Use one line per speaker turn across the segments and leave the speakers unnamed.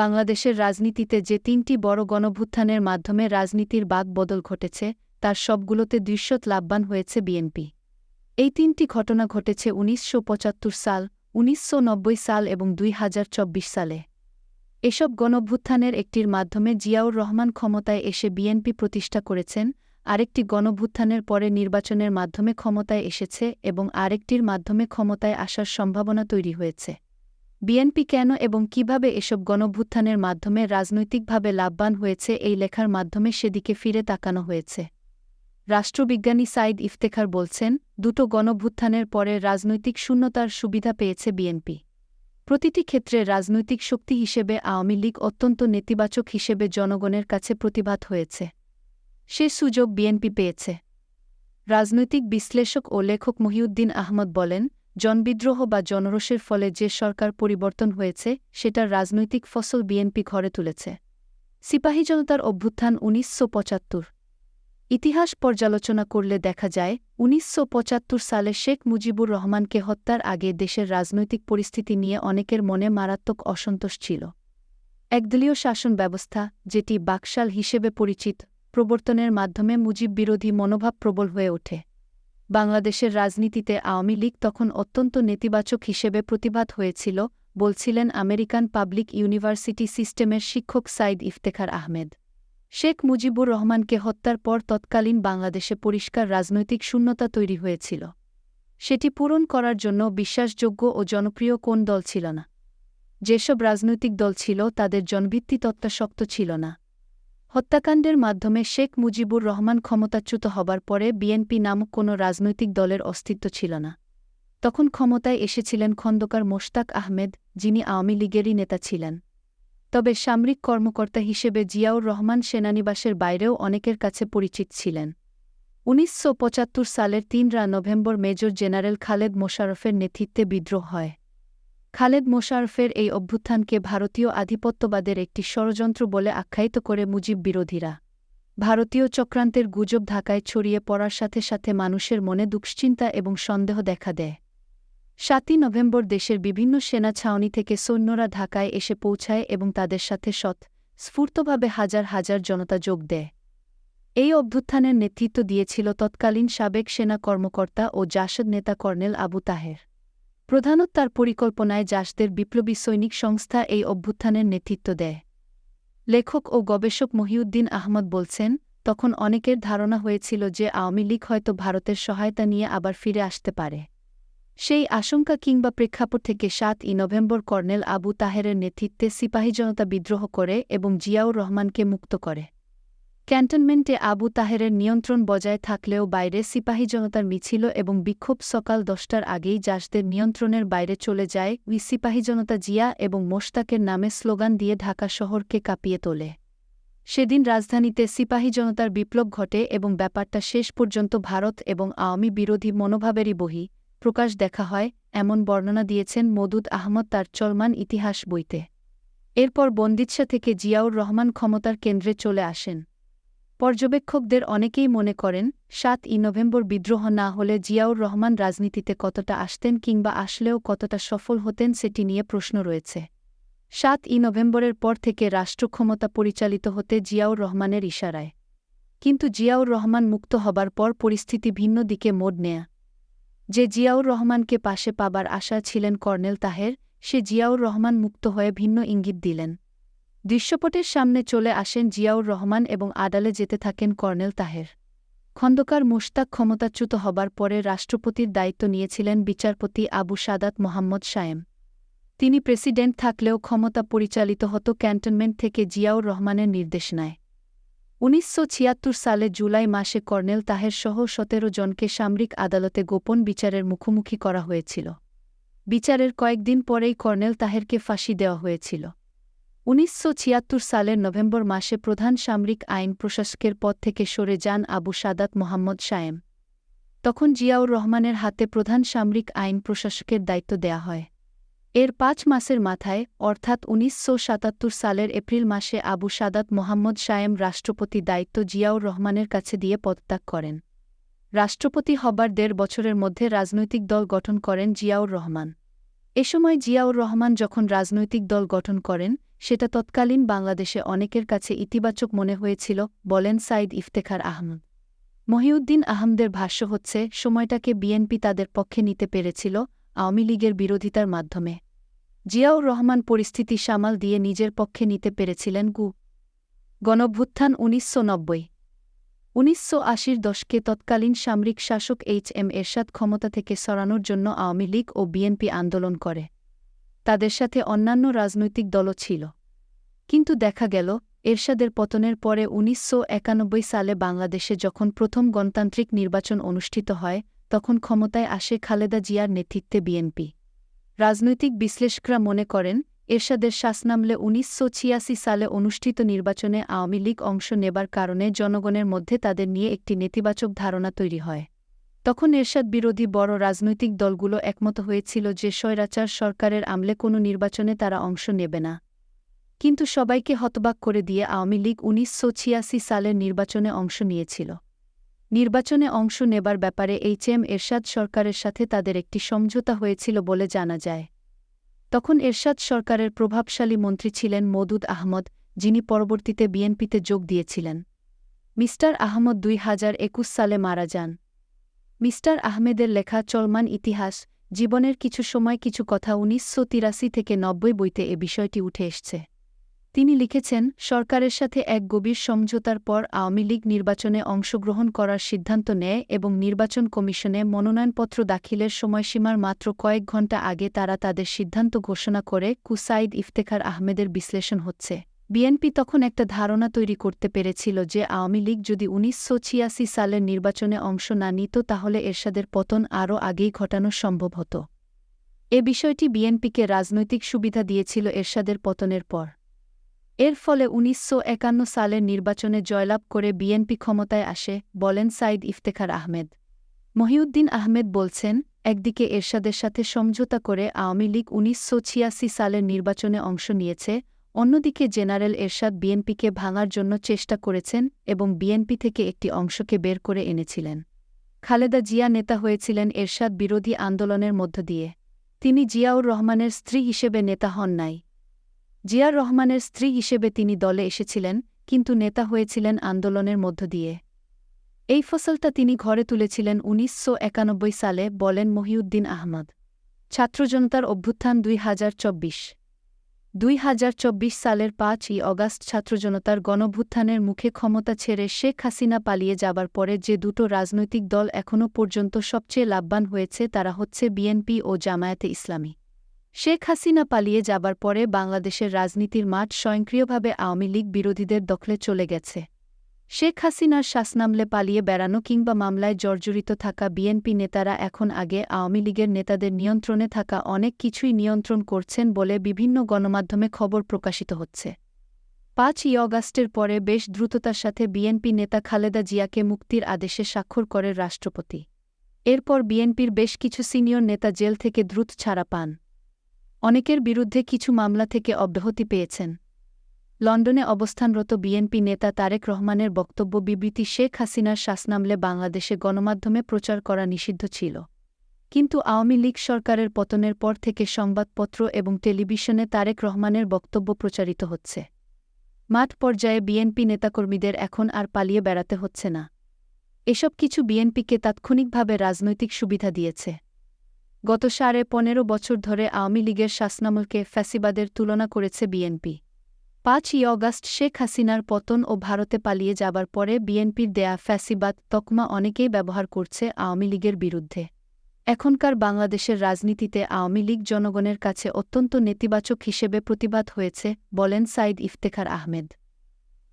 বাংলাদেশের রাজনীতিতে যে তিনটি বড় গণভ্যুত্থানের মাধ্যমে রাজনীতির বাক বদল ঘটেছে, তার সবগুলোতে দৃশ্যত লাভবান হয়েছে বিএনপি। এই তিনটি ঘটনা ঘটেছে উনিশশো পঁচাত্তর সাল, উনিশশো নব্বই সাল এবং দুই হাজার চব্বিশ সালে। এসব গণভ্যুত্থানের একটির মাধ্যমে জিয়াউর রহমান ক্ষমতায় এসে বিএনপি প্রতিষ্ঠা করেছেন, আরেকটি গণভ্যুত্থানের পরে নির্বাচনের মাধ্যমে ক্ষমতায় এসেছে এবং আরেকটির মাধ্যমে ক্ষমতায় আসার সম্ভাবনা তৈরি হয়েছে। বিএনপি কেন এবং কীভাবে এসব গণভ্যুত্থানের মাধ্যমে রাজনৈতিকভাবে লাভবান হয়েছে এই লেখার মাধ্যমে সেদিকে ফিরে তাকানো হয়েছে। রাষ্ট্রবিজ্ঞানী সাইদ ইফতেখার বলছেন, দুটো গণভ্যুত্থানের পরে রাজনৈতিক শূন্যতার সুবিধা পেয়েছে বিএনপি। প্রতিটি ক্ষেত্রে রাজনৈতিক শক্তি হিসেবে আওয়ামী লীগ অত্যন্ত নেতিবাচক হিসেবে জনগণের কাছে প্রতিভাত হয়েছে। সে সুযোগ বিএনপি পেয়েছে। রাজনৈতিক বিশ্লেষক ও লেখক মহিউদ্দিন আহমদ বলেন জনবিদ্রোহ বা জনরোষের ফলে যে সরকার পরিবর্তন হয়েছে, সেটার রাজনৈতিক ফসল বিএনপি ঘরে তুলেছে। সিপাহী জনতার অভ্যুত্থান উনিশশো পঁচাত্তর। ইতিহাস পর্যালোচনা করলে দেখা যায়, উনিশশো পঁচাত্তর সালে শেখ মুজিবুর রহমানকে হত্যার আগে দেশের রাজনৈতিক পরিস্থিতি নিয়ে অনেকের মনে মারাত্মক অসন্তোষ ছিল। একদলীয় শাসন ব্যবস্থা, যেটি বাকশাল হিসেবে পরিচিত, প্রবর্তনের মাধ্যমে মুজিব বিরোধী মনোভাব প্রবল হয়ে ওঠে। বাংলাদেশের রাজনীতিতে আওয়ামী লীগ তখন অত্যন্ত নেতিবাচক হিসেবে প্রতিবাদ হয়েছিল, বলছিলেন আমেরিকান পাবলিক ইউনিভার্সিটি সিস্টেমের শিক্ষক সাইদ ইফতেখার আহমেদ। শেখ মুজিবুর রহমানকে হত্যার পর তৎকালীন বাংলাদেশে পরিষ্কার রাজনৈতিক শূন্যতা তৈরি হয়েছিল। সেটি পূরণ করার জন্য বিশ্বাসযোগ্য ও জনপ্রিয় কোন দল ছিল না। যেসব রাজনৈতিক দল ছিল তাদের জনভিত্তি তত্ত্বা শক্ত ছিল না। হত্যাকাণ্ডের মাধ্যমে শেখ মুজিবুর রহমান ক্ষমতাচ্যুত হবার পরে বিএনপি নামক কোনো রাজনৈতিক দলের অস্তিত্ব ছিল না। তখন ক্ষমতায় এসেছিলেন খন্দকার মোশতাক আহমেদ, যিনি আওয়ামী লীগেরই নেতা ছিলেন। তবে সামরিক কর্মকর্তা হিসেবে জিয়াউর রহমান সেনানিবাসের বাইরেও অনেকের কাছে পরিচিত ছিলেন। উনিশশো পঁচাত্তর সালের তিনরা নভেম্বর মেজর জেনারেল খালেদ মোশারফের নেতৃত্বে বিদ্রোহ হয়। খালেদ মোশারফের এই অভ্যুত্থানকে ভারতীয় আধিপত্যবাদের একটি ষড়যন্ত্র বলে আখ্যায়িত করে মুজিব বিরোধীরা। ভারতীয় চক্রান্তের গুজব ঢাকায় ছড়িয়ে পড়ার সাথে সাথে মানুষের মনে দুশ্চিন্তা এবং সন্দেহ দেখা দেয়। সাতই নভেম্বর দেশের বিভিন্ন সেনা ছাউনি থেকে সৈন্যরা ঢাকায় এসে পৌঁছায় এবং তাদের সাথে সৎ, স্ফূর্তভাবে হাজার হাজার জনতা যোগ দেয়। এই অভ্যুত্থানের নেতৃত্ব দিয়েছিল তৎকালীন সাবেক সেনা কর্মকর্তা ও জাসদ নেতা কর্নেল আবু তাহের। প্রধানত তার পরিকল্পনায় জাসদের বিপ্লবী সৈনিক সংস্থা এই অভ্যুত্থানের নেতৃত্ব দেয়। লেখক ও গবেষক মহিউদ্দিন আহমদ বলছেন, তখন অনেকের ধারণা হয়েছিল যে আওয়ামী লীগ হয়তো ভারতের সহায়তা নিয়ে আবার ফিরে আসতে পারে। সেই আশঙ্কা কিংবা প্রেক্ষাপট থেকে সাত ই নভেম্বর কর্নেল আবু তাহেরের নেতৃত্বে সিপাহী জনতা বিদ্রোহ করে এবং জিয়াউর রহমানকে মুক্ত করে। ক্যান্টনমেন্টে আবু তাহেরের নিয়ন্ত্রণ বজায় থাকলেও বাইরে সিপাহী জনতার মিছিল এবং বিক্ষোভ সকাল দশটার আগেই জাসদের নিয়ন্ত্রণের বাইরে চলে যায় উই সিপাহী জনতা জিয়া এবং মোশতাকের নামে স্লোগান দিয়ে ঢাকা শহরকে কাঁপিয়ে তোলে। সেদিন রাজধানীতে সিপাহী জনতার বিপ্লব ঘটে এবং ব্যাপারটা শেষ পর্যন্ত ভারত এবং আওয়ামী বিরোধী মনোভাবেরই বহি। প্রকাশ দেখা হয়, এমন বর্ণনা দিয়েছেন মদুদ আহমদ তার চলমান ইতিহাস বইতে। এরপর বন্দিৎসা থেকে জিয়াউর রহমান ক্ষমতার কেন্দ্রে চলে আসেন। পর্যবেক্ষকদের অনেকেই মনে করেন, সাত ই নভেম্বর বিদ্রোহ না হলে জিয়াউর রহমান রাজনীতিতে কতটা আসতেন কিংবা আসলেও কতটা সফল হতেন সেটি নিয়ে প্রশ্ন রয়েছে। সাত ই নভেম্বরের পর থেকে রাষ্ট্রক্ষমতা পরিচালিত হতে জিয়াউর রহমানের ইশারায়। কিন্তু জিয়াউর রহমান মুক্ত হবার পর পরিস্থিতি ভিন্ন দিকে মোড় নেয়া। যে জিয়াউর রহমানকে পাশে পাবার আশা ছিলেন কর্নেল তাহের, সে জিয়াউর রহমান মুক্ত হয়ে ভিন্ন ইঙ্গিত দিলেন। দৃশ্যপটের সামনে চলে আসেন জিয়াউর রহমান এবং আদালে যেতে থাকেন কর্নেল তাহের। খন্দকার মুশতাক ক্ষমতাচ্যুত হবার পরে রাষ্ট্রপতির দায়িত্ব নিয়েছিলেন বিচারপতি আবু সাদাত মোহাম্মদ সায়েম তিনি প্রেসিডেন্ট থাকলেও ক্ষমতা পরিচালিত হতো ক্যান্টনমেন্ট থেকে জিয়াউর রহমানের নির্দেশ নেয় উনিশশো সালে জুলাই মাসে কর্নেল তাহের সহ সতেরো জনকে সামরিক আদালতে গোপন বিচারের মুখোমুখি করা হয়েছিল। বিচারের কয়েকদিন পরেই কর্নেল তাহেরকে ফাঁসি দেওয়া হয়েছিল। উনিশশো ছিয়াত্তর সালের নভেম্বর মাসে প্রধান সামরিক আইন প্রশাসকের পদ থেকে সরে যান আবু সাদাত মোহাম্মদ সায়েম তখন জিয়াউর রহমানের হাতে প্রধান সামরিক আইন প্রশাসকের দায়িত্ব দেয়া হয়। এর পাঁচ মাসের মাথায়, অর্থাৎ উনিশশো সাতাত্তর সালের এপ্রিল মাসে আবু সাদাত মোহাম্মদ সায়েম রাষ্ট্রপতি দায়িত্ব জিয়াউর রহমানের কাছে দিয়ে পদত্যাগ করেন। রাষ্ট্রপতি হবার দেড় বছরের মধ্যে রাজনৈতিক দল গঠন করেন জিয়াউর রহমান। এ সময় জিয়াউর রহমান যখন রাজনৈতিক দল গঠন করেন সেটা তৎকালীন বাংলাদেশে অনেকের কাছে ইতিবাচক মনে হয়েছিল, বলেন সাইদ ইফতেখার আহমদ। মহিউদ্দিন আহমদের ভাষ্য হচ্ছে, সময়টাকে বিএনপি তাদের পক্ষে নিতে পেরেছিল, আওয়ামী লীগের বিরোধিতার মাধ্যমে। জিয়াউর রহমান পরিস্থিতি সামাল দিয়ে নিজের পক্ষে নিতে পেরেছিলেন গু। গণভ্যুত্থান উনিশশো নব্বই। উনিশশো আশির দশকে তৎকালীন সামরিক শাসক এইচ এম এরশাদ ক্ষমতা থেকে সরানোর জন্য আওয়ামী লীগ ও বিএনপি আন্দোলন করে। তাদের সাথে অন্যান্য রাজনৈতিক দলও ছিল। কিন্তু দেখা গেল, এরশাদের পতনের পরে উনিশশো একানব্বই সালে বাংলাদেশে যখন প্রথম গণতান্ত্রিক নির্বাচন অনুষ্ঠিত হয়, তখন ক্ষমতায় আসে খালেদা জিয়ার নেতৃত্বে বিএনপি। রাজনৈতিক বিশ্লেষকরা মনে করেন, এরশাদের শাসনামলে উনিশশো সালে অনুষ্ঠিত নির্বাচনে আওয়ামী লীগ অংশ নেবার কারণে জনগণের মধ্যে তাদের নিয়ে একটি নেতিবাচক ধারণা তৈরি হয়। তখন এরশাদ বিরোধী বড় রাজনৈতিক দলগুলো একমত হয়েছিল যে স্বৈরাচার সরকারের আমলে কোনো নির্বাচনে তারা অংশ নেবে না। কিন্তু সবাইকে হতবাক করে দিয়ে আওয়ামী লীগ উনিশশো ছিয়াশি সালের নির্বাচনে অংশ নিয়েছিল। নির্বাচনে অংশ নেবার ব্যাপারে এইচ এম এরশাদ সরকারের সাথে তাদের একটি সমঝোতা হয়েছিল বলে জানা যায়। তখন এরশাদ সরকারের প্রভাবশালী মন্ত্রী ছিলেন মদুদ আহমদ, যিনি পরবর্তীতে বিএনপিতে যোগ দিয়েছিলেন। মিস্টার আহমদ দুই হাজার একুশ সালে মারা যান। মিস্টার আহমেদের লেখা চলমান ইতিহাস, জীবনের কিছু সময় কিছু কথা উনিশশো তিরাশি থেকে নব্বই বইতে এ বিষয়টি উঠে এসছে। তিনি লিখেছেন, সরকারের সাথে এক গভীর সমঝোতার পর আওয়ামী লীগ নির্বাচনে অংশগ্রহণ করার সিদ্ধান্ত নেয় এবং নির্বাচন কমিশনে মনোনয়নপত্র দাখিলের সময়সীমার মাত্র কয়েক ঘণ্টা আগে তারা তাদের সিদ্ধান্ত ঘোষণা করে কুসাইদ ইফতেখার আহমেদের বিশ্লেষণ হচ্ছে। বিএনপি তখন একটা ধারণা তৈরি করতে পেরেছিল যে আওয়ামী লীগ যদি উনিশশো ছিয়াশি সালের নির্বাচনে অংশ না নিত, তাহলে এরশাদের পতন আরও আগেই ঘটানো সম্ভব হতো। এ বিষয়টি বিএনপিকে রাজনৈতিক সুবিধা দিয়েছিল এরশাদের পতনের পর। এর ফলে উনিশশো একান্ন সালের নির্বাচনে জয়লাভ করে বিএনপি ক্ষমতায় আসে, বলেন সাইদ ইফতেখার আহমেদ। মহিউদ্দিন আহমেদ বলছেন, একদিকে এরশাদের সাথে সমঝোতা করে আওয়ামী লীগ উনিশশো ছিয়াশি সালের নির্বাচনে অংশ নিয়েছে অন্যদিকে জেনারেল এরশাদ বিএনপিকে ভাঙার জন্য চেষ্টা করেছেন এবং বিএনপি থেকে একটি অংশকে বের করে এনেছিলেন। খালেদা জিয়া নেতা হয়েছিলেন এরশাদ বিরোধী আন্দোলনের মধ্য দিয়ে। তিনি জিয়াউর রহমানের স্ত্রী হিসেবে নেতা হন নাই। জিয়ার রহমানের স্ত্রী হিসেবে তিনি দলে এসেছিলেন, কিন্তু নেতা হয়েছিলেন আন্দোলনের মধ্য দিয়ে। এই ফসলটা তিনি ঘরে তুলেছিলেন উনিশশো একানব্বই সালে, বলেন মহিউদ্দিন আহমদ। ছাত্রজনতার অভ্যুত্থান দুই হাজার চব্বিশ। দুই হাজার চব্বিশ সালের পাঁচই অগাস্ট ছাত্রজনতার গণভুত্থানের মুখে ক্ষমতা ছেড়ে শেখ হাসিনা পালিয়ে যাবার পরে যে দুটো রাজনৈতিক দল এখনও পর্যন্ত সবচেয়ে লাভবান হয়েছে তারা হচ্ছে বিএনপি ও জামায়াতে ইসলামী। শেখ হাসিনা পালিয়ে যাবার পরে বাংলাদেশের রাজনীতির মাঠ স্বয়ংক্রিয়ভাবে আওয়ামী লীগ বিরোধীদের দখলে চলে গেছে। শেখ হাসিনার শাসনামলে পালিয়ে বেড়ানো কিংবা মামলায় জর্জরিত থাকা বিএনপি নেতারা এখন আগে আওয়ামী লীগের নেতাদের নিয়ন্ত্রণে থাকা অনেক কিছুই নিয়ন্ত্রণ করছেন বলে বিভিন্ন গণমাধ্যমে খবর প্রকাশিত হচ্ছে। পাঁচই অগাস্টের পরে বেশ দ্রুততার সাথে বিএনপি নেতা খালেদা জিয়াকে মুক্তির আদেশে স্বাক্ষর করে রাষ্ট্রপতি। এরপর বিএনপির বেশ কিছু সিনিয়র নেতা জেল থেকে দ্রুত ছাড়া পান। অনেকের বিরুদ্ধে কিছু মামলা থেকে অব্যাহতি পেয়েছেন। লন্ডনে অবস্থানরত বিএনপি নেতা তারেক রহমানের বক্তব্য বিবৃতি শেখ হাসিনার শাসনামলে বাংলাদেশে গণমাধ্যমে প্রচার করা নিষিদ্ধ ছিল। কিন্তু আওয়ামী লীগ সরকারের পতনের পর থেকে সংবাদপত্র এবং টেলিভিশনে তারেক রহমানের বক্তব্য প্রচারিত হচ্ছে। মাঠ পর্যায়ে বিএনপি নেতাকর্মীদের এখন আর পালিয়ে বেড়াতে হচ্ছে না। এসব কিছু বিএনপিকে তাৎক্ষণিকভাবে রাজনৈতিক সুবিধা দিয়েছে। গত সাড়ে পনেরো বছর ধরে আওয়ামী লীগের শাসনামলকে ফ্যাসিবাদের তুলনা করেছে বিএনপি। পাঁচই অগাস্ট শেখ হাসিনার পতন ও ভারতে পালিয়ে যাবার পরে বিএনপির দেয়া ফ্যাসিবাদ তকমা অনেকেই ব্যবহার করছে আওয়ামী লীগের বিরুদ্ধে। এখনকার বাংলাদেশের রাজনীতিতে আওয়ামী লীগ জনগণের কাছে অত্যন্ত নেতিবাচক হিসেবে প্রতিবাদ হয়েছে, বলেন সাইদ ইফতেখার আহমেদ।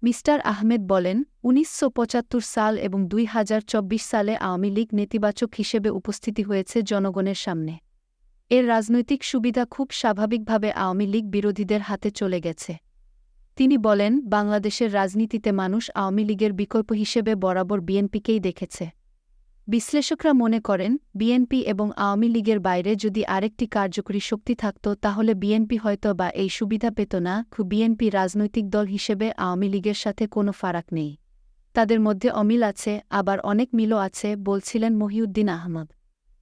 মিস্টার আহমেদ বলেন, উনিশশো পঁচাত্তর সাল এবং দুই হাজার চব্বিশ সালে আওয়ামী লীগ নেতিবাচক হিসেবে উপস্থিতি হয়েছে জনগণের সামনে। এর রাজনৈতিক সুবিধা খুব স্বাভাবিকভাবে আওয়ামী লীগ বিরোধীদের হাতে চলে গেছে। তিনি বলেন, বাংলাদেশের রাজনীতিতে মানুষ আওয়ামী লীগের বিকল্প হিসেবে বরাবর বিএনপিকেই দেখেছে। বিশ্লেষকরা মনে করেন, বিএনপি এবং আওয়ামী লীগের বাইরে যদি আরেকটি কার্যকরী শক্তি থাকত, তাহলে বিএনপি হয়তো বা এই সুবিধা পেত না বিএনপি রাজনৈতিক দল হিসেবে আওয়ামী লীগের সাথে কোনো ফারাক নেই। তাদের মধ্যে অমিল আছে, আবার অনেক মিলও আছে, বলছিলেন মহিউদ্দিন আহমদ।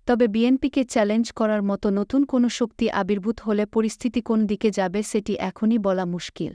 তবে বিএনপিকে চ্যালেঞ্জ করার মতো নতুন কোনো শক্তি আবির্ভূত হলে পরিস্থিতি কোন দিকে যাবে, সেটি এখনই বলা মুশকিল।